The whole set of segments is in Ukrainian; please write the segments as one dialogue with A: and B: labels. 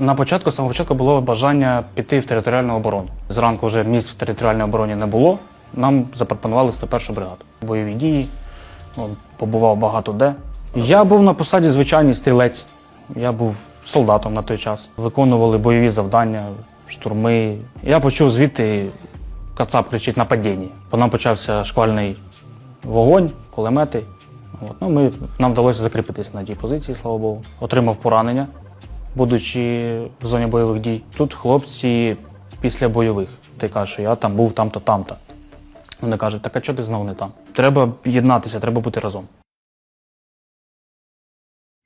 A: На початку, самого початку було бажання піти в територіальну оборону. Зранку вже місць в територіальній обороні не було. Нам запропонували 101 бригаду. Бойові дії, ну, побував багато де. Я був на посаді звичайний стрілець. Я був солдатом на той час. Виконували бойові завдання, штурми. Я почув звідти Кацап кричить нападіння. По нам почався шквальний вогонь, кулемети. От. Ну, ми, нам вдалося закріпитися на тій позиції, слава Богу. Отримав поранення, будучи в зоні бойових дій. Тут хлопці після бойових. Ти кажеш, що я там був там-то, там-то. Вони кажуть, так а чого ти знову не там? Треба єднатися, треба бути разом.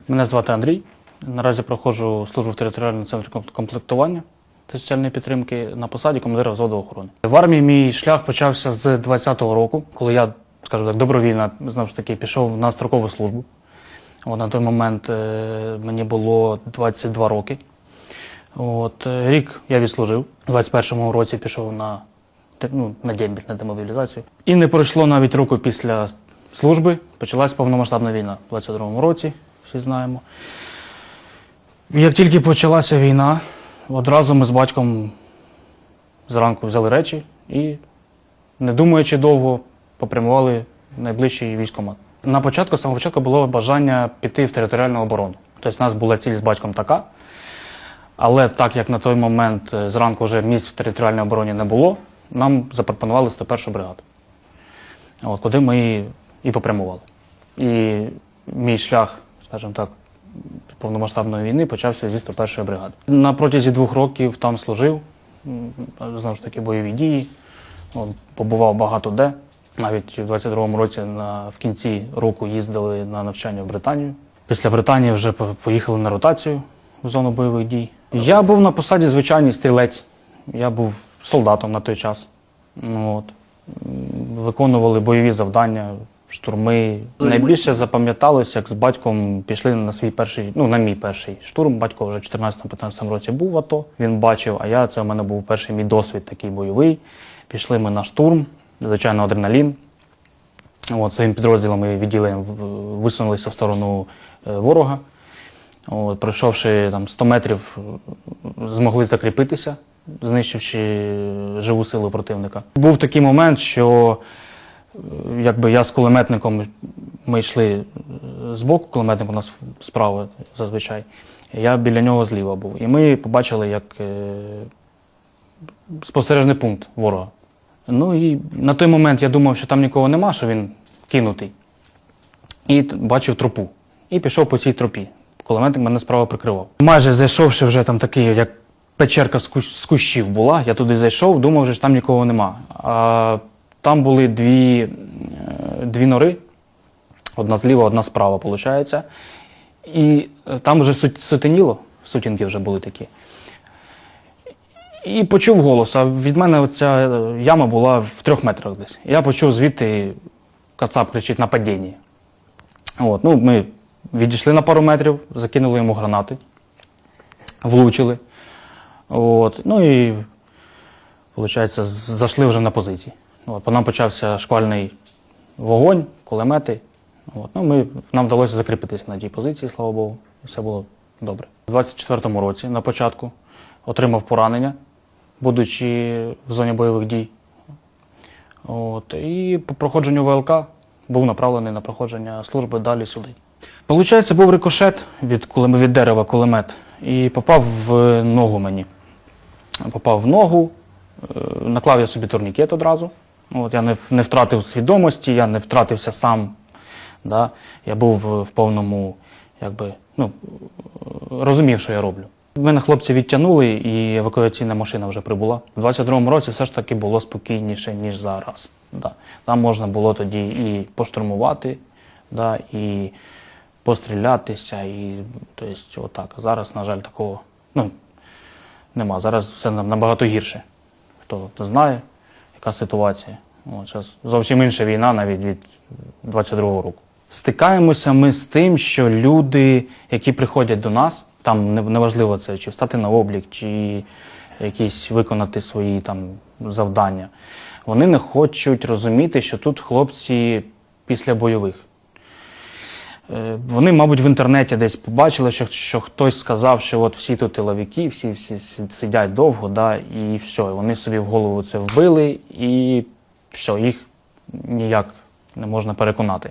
A: Мене звати Андрій. Наразі проходжу службу в територіальному центрі комплектування та соціальної підтримки на посаді командира взводу охорони. В армії мій шлях почався з 20-го року, коли я, скажімо так, добровільно знову ж таки пішов на строкову службу. На той момент е, мені було 22 роки. От, е, рік я відслужив. У 21-му році пішов на, ну, на дембіль, на демобілізацію. І не пройшло навіть року після служби. Почалась повномасштабна війна у 22-му році, всі знаємо. Як тільки почалася війна, одразу ми з батьком зранку взяли речі і, не думаючи довго, попрямували в найближчий військкомат. На початку, самого початку було бажання піти в територіальну оборону. Тобто, у нас була ціль з батьком така. Але так як на той момент е, зранку вже місць в територіальній обороні не було, нам запропонували 101 бригаду. От, куди ми і- попрямували. І мій шлях, скажімо так, повномасштабної війни почався зі 101 бригади. На протязі двох років там служив, знову ж таки, бойові дії. От, побував багато де. Навіть у 22-му році на, в кінці року їздили на навчання в Британію. Після Британії вже поїхали на ротацію в зону бойових дій. Я був на посаді звичайний стрілець. Я був солдатом на той час. Ну, от. Виконували бойові завдання, штурми. Найбільше запам'яталося, як з батьком пішли на свій перший, ну на мій перший штурм. Батько вже в 14-15 році був в АТО. Він бачив, а я це у мене був перший мій досвід такий бойовий. Пішли ми на штурм, звичайно, адреналін. От, своїм підрозділом і відділенням висунулися в сторону е, ворога. От, пройшовши там 100 метрів, змогли закріпитися, знищивши е, живу силу противника. Був такий момент, що е, якби я з кулеметником ми йшли е, збоку, кулеметник у нас справа зазвичай. Я біля нього зліва був. І ми побачили, як спостережний пункт ворога. Ну і на той момент я думав, що там нікого нема, що він кинутий. І бачив тропу. І пішов по цій тропі. Кулеметник мене справа прикривав. Майже зайшовши вже там такий, як печерка з кущів була, я туди зайшов, думав, що там нікого нема. А там були дві, е, дві нори, одна зліва, одна справа, виходить. І е, там вже сутеніло, сутінки вже були такі. І почув голос, а від мене ця е, яма була в трьох метрах десь. Я почув звідти Кацап кричить нападіння. От, ну, ми відійшли на пару метрів, закинули йому гранати, влучили. От, ну і, виходить, зайшли вже на позиції. От, по нам почався шквальний вогонь, кулемети. От, ну, ми, нам вдалося закріпитися на тій позиції, слава Богу, все було добре. У 24-му році на початку отримав поранення, будучи в зоні бойових дій. От, і по проходженню ВЛК був направлений на проходження служби далі сюди. Получається, був рикошет від, кулем- від дерева кулемет і попав в ногу мені. Попав в ногу, е, наклав я собі турнікет одразу. От, я не, не втратив свідомості, я не втратився сам. Да? Я був в, в повному, якби, ну, е, розумів, що я роблю. Мене хлопці відтягнули, і евакуаційна машина вже прибула. У 22-му році все ж таки було спокійніше, ніж зараз. Да. Там можна було тоді і поштурмувати, да, і пострілятися, і тобто, отак. Зараз, на жаль, такого ну, нема. Зараз все набагато гірше. Хто знає, яка ситуація. От, зараз зовсім інша війна навіть від 22-го року. Стикаємося ми з тим, що люди, які приходять до нас, там неважливо це, чи встати на облік, чи якісь виконати свої там завдання, вони не хочуть розуміти, що тут хлопці після бойових. Е, Вони, мабуть, в інтернеті десь побачили, що, що хтось сказав, що от всі тут тиловики, всі, всі сидять довго, да, і все. Вони собі в голову це вбили, і все, їх ніяк не можна переконати.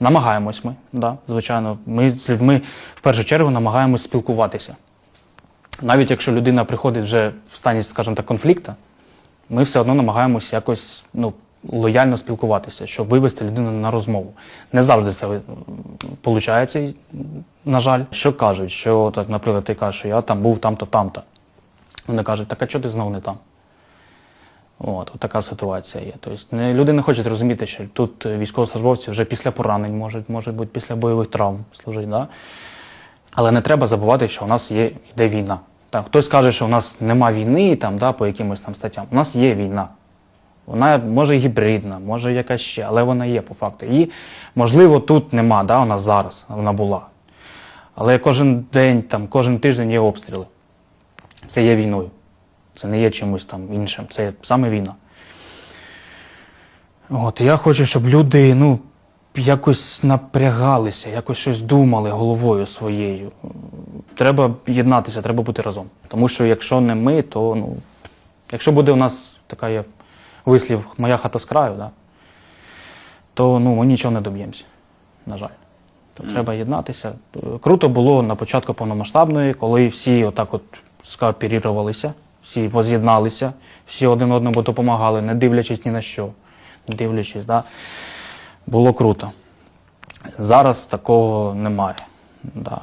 A: Намагаємось ми, да, звичайно. Ми з людьми в першу чергу намагаємось спілкуватися. Навіть якщо людина приходить вже в стані, скажімо так, конфлікту, ми все одно намагаємось якось ну, лояльно спілкуватися, щоб вивести людину на розмову. Не завжди це виходить, на жаль. Що кажуть, що, так, наприклад, ти кажеш, що я там був там-то, там-то. Вони кажуть, так а чого ти знову не там? От, от така ситуація є. Тобто не, люди не хочуть розуміти, що тут е, військовослужбовці вже після поранень можуть, можуть бути після бойових травм служити. Да? Але не треба забувати, що у нас є йде війна. Так, хтось каже, що у нас нема війни там, да, по якимось там статтям. У нас є війна. Вона може гібридна, може якась ще, але вона є по факту. Її, можливо, тут нема, да, нас зараз, вона була. Але кожен день, там, кожен тиждень є обстріли. Це є війною. Це не є чимось там іншим. Це саме війна. От, і я хочу, щоб люди ну, якось напрягалися, якось щось думали головою своєю. Треба єднатися, треба бути разом. Тому що якщо не ми, то ну, якщо буде у нас така є вислів моя хата з краю, да, то ну, ми нічого не доб'ємося, на жаль. То треба єднатися. Круто було на початку повномасштабної, коли всі отак от скооперувалися, всі воз'єдналися, всі один одному допомагали, не дивлячись ні на що. Не дивлячись, да. було круто. Зараз такого немає. Да.